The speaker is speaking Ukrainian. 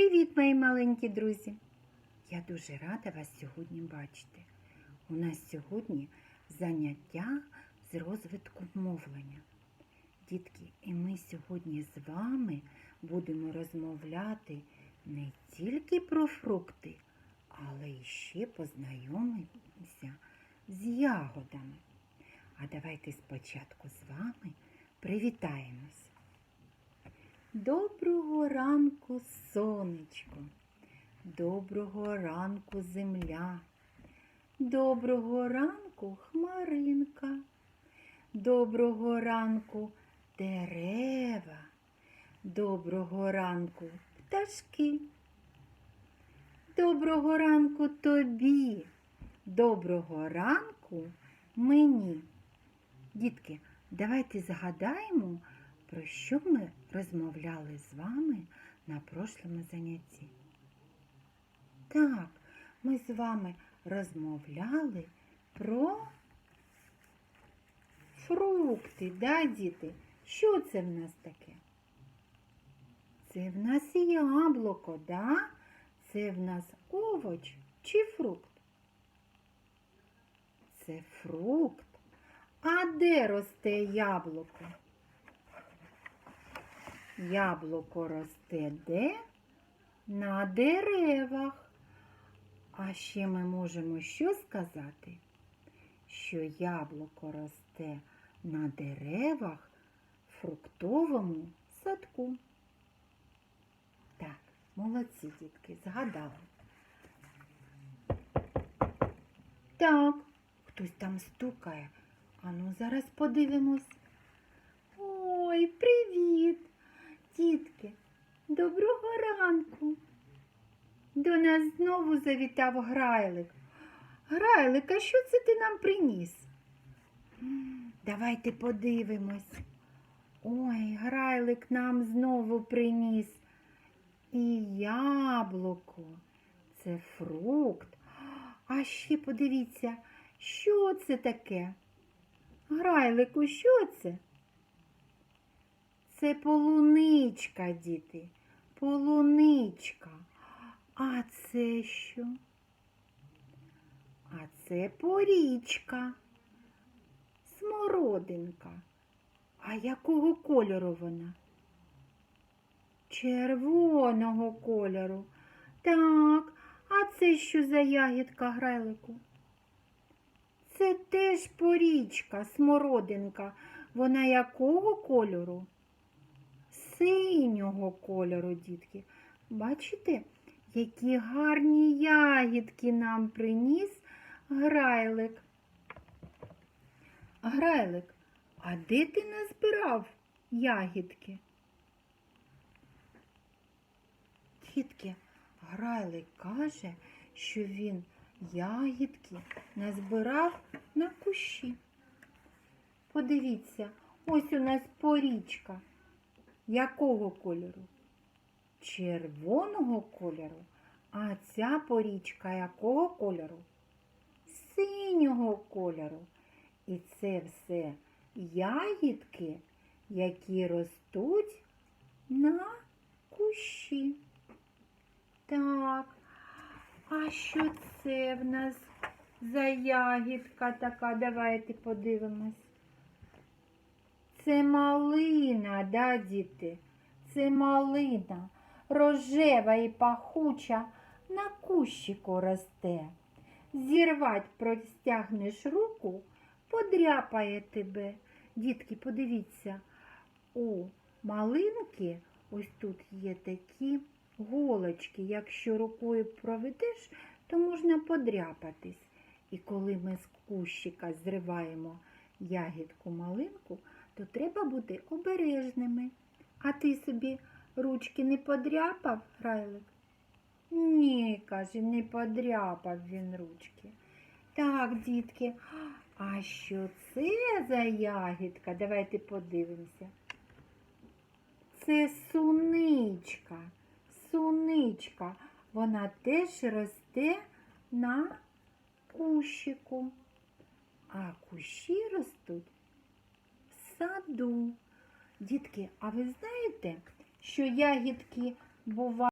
Привіт, мої маленькі друзі! Я дуже рада вас сьогодні бачити. У нас сьогодні заняття з розвитку мовлення. Дітки, і ми сьогодні з вами будемо розмовляти не тільки про фрукти, але й ще познайомимося з ягодами. А давайте спочатку з вами привітаємось. Доброго ранку, сонечко, доброго ранку, земля, доброго ранку, хмаринка, доброго ранку, дерева, доброго ранку, пташки. Доброго ранку тобі, доброго ранку мені. Дітки, давайте згадаємо, про що ми розмовляли з вами на прошлому занятті. Так, ми з вами розмовляли про фрукти, да, діти? Що це в нас таке? Це в нас яблуко, да? Це в нас овоч чи фрукт? Це фрукт. А де росте яблуко? Яблуко росте де? На деревах. А ще ми можемо що сказати? Що яблуко росте на деревах в фруктовому садку. Так, молодці, дітки, згадали. Так, хтось там стукає. Ану, зараз подивимось. Ой, привіт! Дітки, доброго ранку. До нас знову завітав грайлик. Грайлик, а що це ти нам приніс? Давайте подивимось. Ой, грайлик нам знову приніс. І яблуко. Це фрукт. А ще подивіться, що це таке? Грайлику, що це? Це полуничка, діти. Полуничка. А це що? А це порічка. Смородинка. А якого кольору вона? Червоного кольору. Так, а це що за ягідка грайлику? Це теж порічка, смородинка. Вона якого кольору? Синього кольору, дітки. Бачите, які гарні ягідки нам приніс грайлик. Грайлик, а де ти назбирав ягідки? Дітки, грайлик каже, що він ягідки назбирав на кущі. Подивіться, ось у нас порічка. Якого кольору? Червоного кольору. А ця порічка якого кольору? Синього кольору. І це все ягідки, які ростуть на кущі. Так, а що це в нас за ягідка така? Давайте подивимось. Це малина, да, діти? Це малина, рожева і пахуча на кущику росте. Зірвать простягнеш руку, подряпає тебе. Дітки, подивіться, у малинки ось тут є такі голочки. Якщо рукою проведеш, то можна подряпатись. І коли ми з кущика зриваємо ягідку малинку, то треба бути обережними. А ти собі ручки не подряпав, Грайлик? Ні, каже, не подряпав він ручки. Так, дітки, а що це за ягідка? Давайте подивимося. Це суничка, суничка. Вона теж росте на кущику. А кущі ростуть в саду. Дітки, а ви знаєте, що ягідки бувають?